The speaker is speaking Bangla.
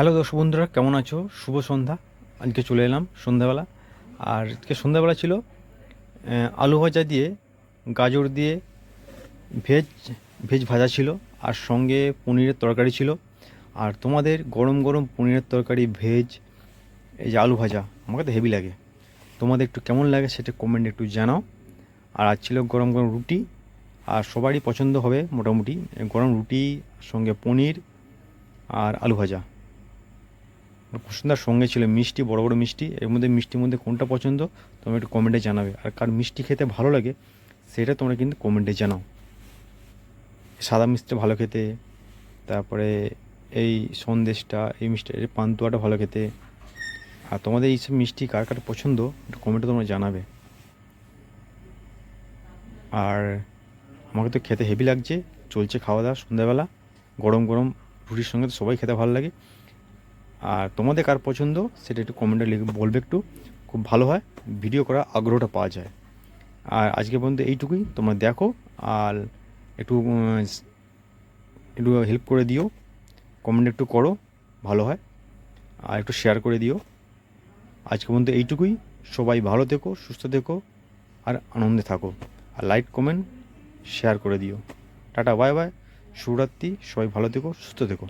হ্যালো দর্শক বন্ধুরা, কেমন আছো? শুভ সন্ধ্যা। আজকে চলে এলাম সন্ধ্যাবেলা। আর আজকে সন্ধ্যাবেলা ছিল আলু ভাজা দিয়ে, গাজর দিয়ে ভেজ ভেজ ভাজা ছিল, আর সঙ্গে পনিরের তরকারি ছিল। আর তোমাদের গরম গরম পনিরের তরকারি, ভেজ, এই যে আলু ভাজা, আমাকে তো হেভি লাগে। তোমাদের একটু কেমন লাগে সেটা কমেন্টে একটু জানাও। আর আজ ছিল গরম গরম রুটি, আর সবারই পছন্দ হবে মোটামুটি, গরম রুটি, সঙ্গে পনির, আর আলু ভাজা। পছন্দের সঙ্গে ছিল মিষ্টি, বড় বড় মিষ্টি। এর মধ্যে মিষ্টির মধ্যে কোনটা পছন্দ? তোমরা একটু কমেন্টে জানাবে। আর কার মিষ্টি খেতে ভালো লাগে, সেটা তোমরা কিন্তু কমেন্টে জানাও। সাদা মিষ্টি ভালো খেতে, তারপরে এই সন্দেশটা, এই মিষ্টি, এই পান্তুয়াটা ভালো খেতে। আর তোমাদের এইসব মিষ্টি কার কার পছন্দ, একটু কমেন্টে তোমরা জানাবে। আর আমাকে তো খেতে হেভি লাগছে, চলছে খাওয়া দাওয়া সন্ধ্যাবেলা। গরম গরম রুটির সঙ্গে তো সবাই খেতে ভালো লাগে। আর তোমাদের কার পছন্দ, সেটা একটু কমেন্টে লিখে বলবে একটু। খুব ভালো হয় ভিডিও করার আগ্রহটা পাওয়া যায়। আর আজকে পর্যন্ত এইটুকুই, তোমরা দেখো আর একটু একটু হেল্প করে দিও। কমেন্ট একটু করো, ভালো হয়। আর একটু শেয়ার করে দিও। আজকে পর্যন্ত এইটুকুই, সবাই ভালো থেকো, সুস্থ থেকো আর আনন্দে থাকো। আর লাইক কমেন্ট শেয়ার করে দিও। টাটা বাই বাই শুভরাত্রি, সবাই ভালো থেকো, সুস্থ থেকো।